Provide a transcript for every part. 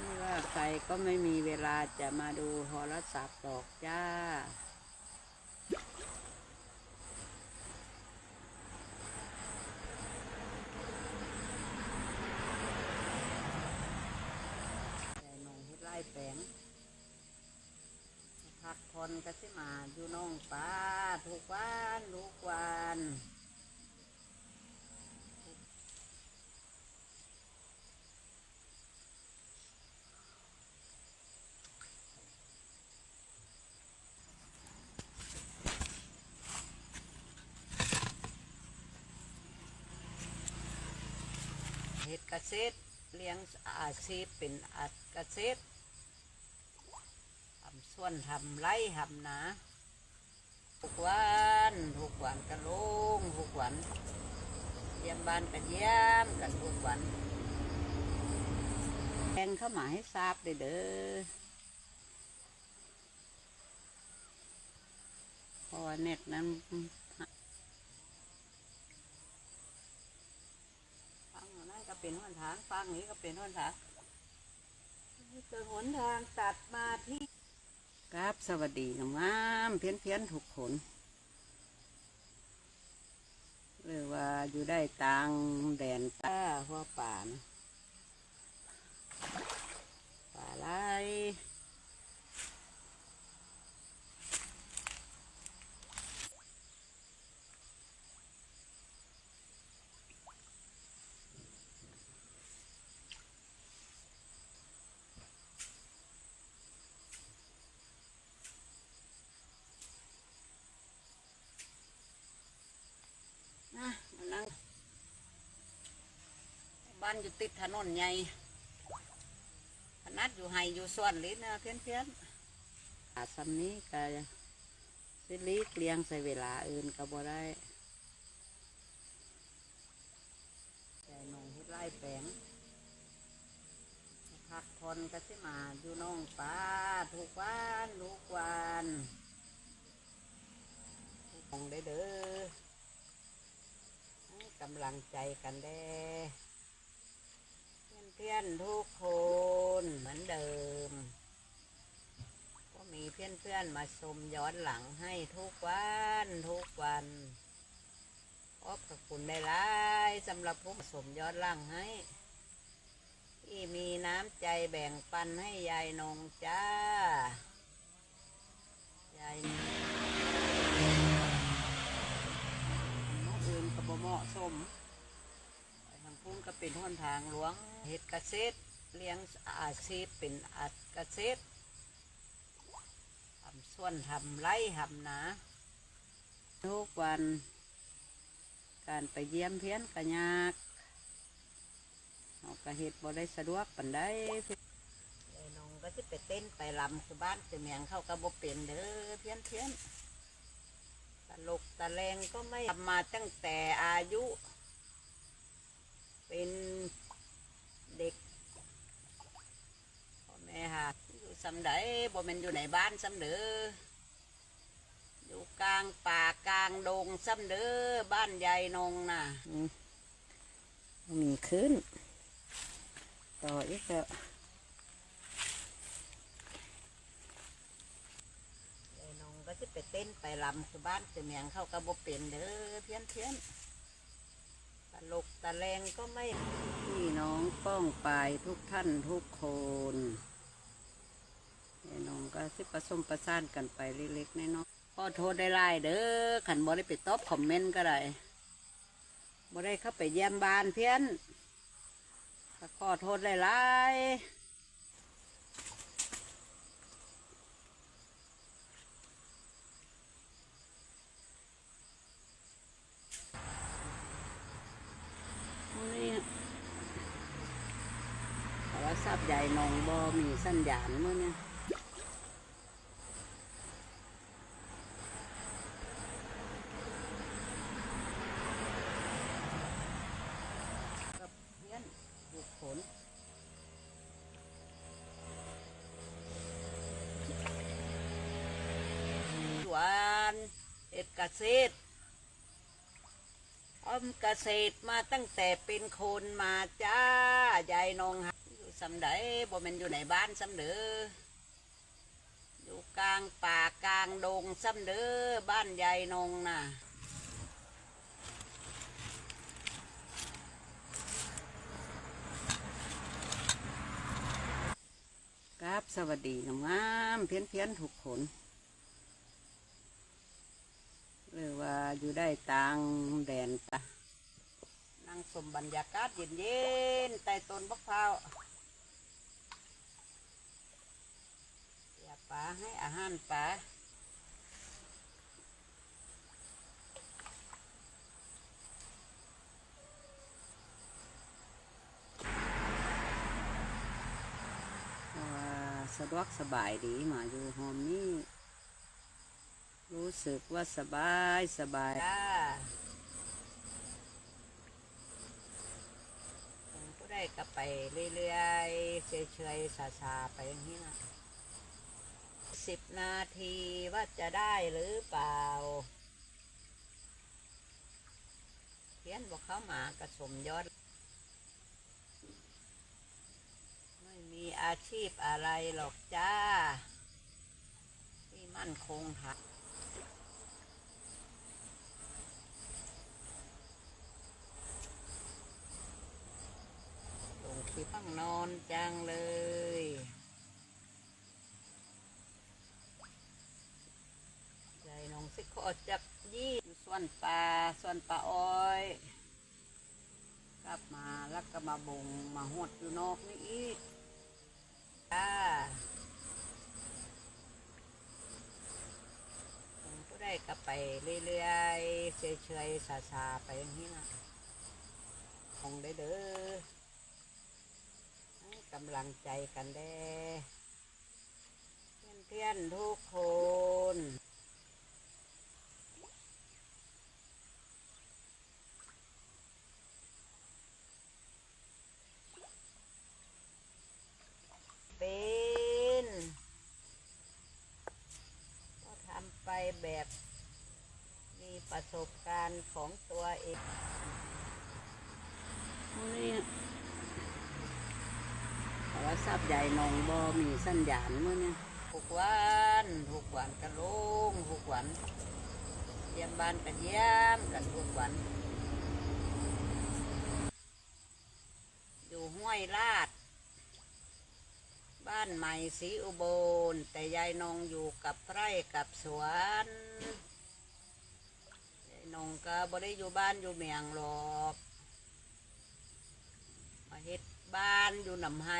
นี่ว่าใครก็ไม่มีเวลาจะมาดูโทรศัพท์หรอกจ้า แต่นองเฮ็ดไร่แปลงพักผ่อนก็สิมาอยู่น้องป้าทุกวันทุกวัน เฮ็ดเกษตรเลี้ยงอาชีพเป็นอาเกษตรทำสวนทำไรทำนาทุกวันทุกวันกันลงทุกวันเยี่ยมบ้านกันเยี่ยมกันทุกวันแจ้งเข้ามาให้ทราบเลยเด้อเพราะว่าเน็ตนั้น ฟังนั่นก็ เป็นหนทางฟังนี้ก็เป็นหนทางเจอหนทางตัดมาที่ครับสวัสดีงามเพี้ยนเพี้ยนถูกขนหรือว่าอยู่ได้ตังแดนตาหัวป่านะป่าไรนะมานั่ง บ้านอยู่ติดถนนใหญ่ขนาดอยู่ไฮอยู่ส่วนลิ้นนะเพี้ยนเพี้ยนๆอาสำนี้ก็สิลีกเลียงใส่เวลาอื่นก็บ่ได้แต่นองเฮ็ดไร่แปลงพักผ่อนก็สิมาอยู่น้องป้าทุกวันทุกวันมองได้เด้อกำลังใจกันแด้ เพื่อนทุกคนเหมือนเดิม ก็มีเพื่อนๆมาชมย้อนหลังให้ทุกวันทุกวันขอบคุณได้หลายสำหรับผู้ชมย้อนหลังให้ ที่มีน้ำใจแบ่งปันให้ยายนงจ้ายายน้องอื่นก็บ่เหมาะสม พุ่นก็เป็นหนทางหลวงเฮ็ดเกษตรเลี้ยงอาชีพเป็นอาเกษตรทำสวนทำไร่ทำนาทุกวัน การไปเยี่ยมเพี้ยนกะยากเอากระเฮ็ดบ่ได้สะดวกปานใดไอ้น้องก็สิไปเต้นไปลำคือบ้านคือเมียงเข้าก็บ่เป็นเด้อเพี้ยนเพี้ยนตลกตะแลงก็ไม่ทำมาตั้งแต่อายุ เป็นเด็กพ่อแม่หาอยู่สำใดบ่แม่นอยู่ในบ้านสำเด้ออยู่กลางป่ากลางดงสำเด้อบ้านยายนงน่ะอืมมีขึ้น ต่ออีกแล้วไอ้น้องก็จะไปเต้นไปลำคือบ้านคือเมียงเข้าก็บ่เป็นเด้อเพี้ยนเพี้ยน ตลกตะแลงก็ไม่ พี่น้องป้องปายทุกท่านทุกคนไอ้น้องก็สิผสมประสานกันไปเล็กๆน้อยๆขอโทษได้ไล่เด้อขันบ่ได้ไปตอบคอมเมนต์ก็ได้บ่ได้เข้าไปเยี่ยมบ้านเพี้ยนขอโทษหลายๆนี่โทรศัพท์ ใหญ่นองบอมีสัญญาณมื่อเนี่ยกับเพื่อนบุคคลสวนเอ็ดเกษตรอมเกษตรมาตั้งแต่เป็นคนมาจ้ายายนอยู่ สำไดบ่มันอยู่ในบ้านสำเด้ออยู่กลางป่ากลางดงสำเด้อบ้านยายนงน่ะครับสวัสดีงามเพี้ยนเพี้ยนๆทุกคนหรือว่าอยู่ได้ต่างแดนตะนั่งสมบรรยากาศเย็นๆใต้ต้นบักพร้าวอย่า ปลาให้อาหารปลาเพราะว่าสะดวกสบายดีมาอยู่หอมนี่รู้สึกว่าสบายสบายจ้าผมก็ได้กลับไปเรื่อยๆเฉยๆซาๆไปอย่างนี้นะ สิบนาทีว่าจะได้หรือเปล่าเพียนบอกเขามากระสมยอด ไม่มีอาชีพอะไรหรอกจ้า ที่มั่นคงค่ะลงคลิปต้องนอนจังเลย ใจ น้องสิขอจับยี่ส่วนปลาส่วนปลาอ้อยกลับมาแล้วก็มาบงมาหดอยู่นอกนี่อีกจ้าผมก็ได้กลับไปเรื่อยๆเฉยๆซาๆไปอย่างนี้นะคงได้เด้อกำลังใจกันแด้เพื่อนๆทุกคนก็ทำไป แบบ มีประสบการณ์ของตัวเองนี่โทรศัพท์ใหญ่นองบอมีสัญญาณมื่อเนี่ยทุกวันทุกวันกันลงทุกวันเยี่ยมบ้านกันเยี่ยมกันทุกวัน อยู่ห้วยลาด บ้านใหม่ศรีอุบล แต่ยายนงอยู่กับไร่กับสวนยายนงก็บ่ได้อยู่บ้านอยู่เมียงหรอกมาเฮ็ดบ้านอยู่นำไฮ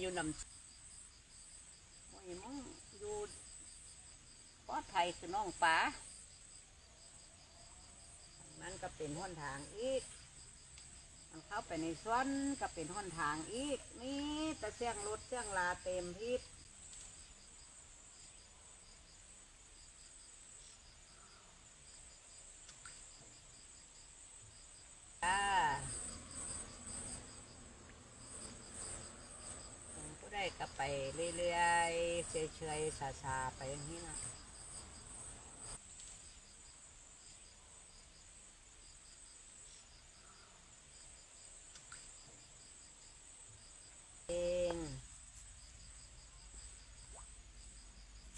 อยู่นำโอ้ยมึงอยู่ปอดภัยคือน้องป๋านั่นก็เป็นห้นทางอีก มันเข้าไปในสวนก็เป็นห้นทางอีก นี่ต่เสียงรถเสียงลาเต็มพิษผมก็ได้กลับไปเรื่อยๆเฉยๆซาๆไปอย่างนี้นะเอง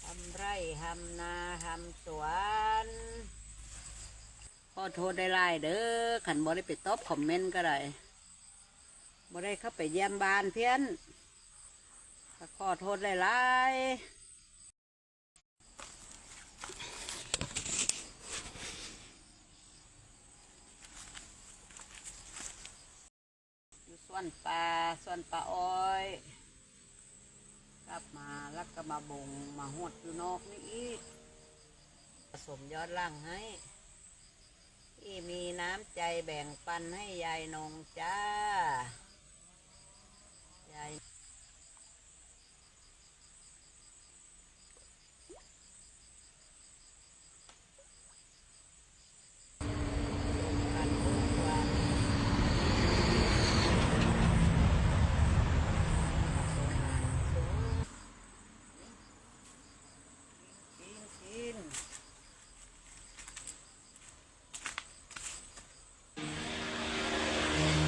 ทำไร่ทำนาทำสวนขอโทษได้ไล่เด้อขันบ่ได้ไปตอบคอมเมนต์ก็ได้บ่ได้เข้าไปเยี่ยมบ้านเพี้ยนขอโทษได้ไล่ส่วนปลาส่วนปลาอ้อย กลับมาแล้วก็มาบงมาหดอยู่นอกนี่อีกผสมยอดล่างให้ที่มีน้ำใจแบ่งปันให้ยายนงจ้ายาย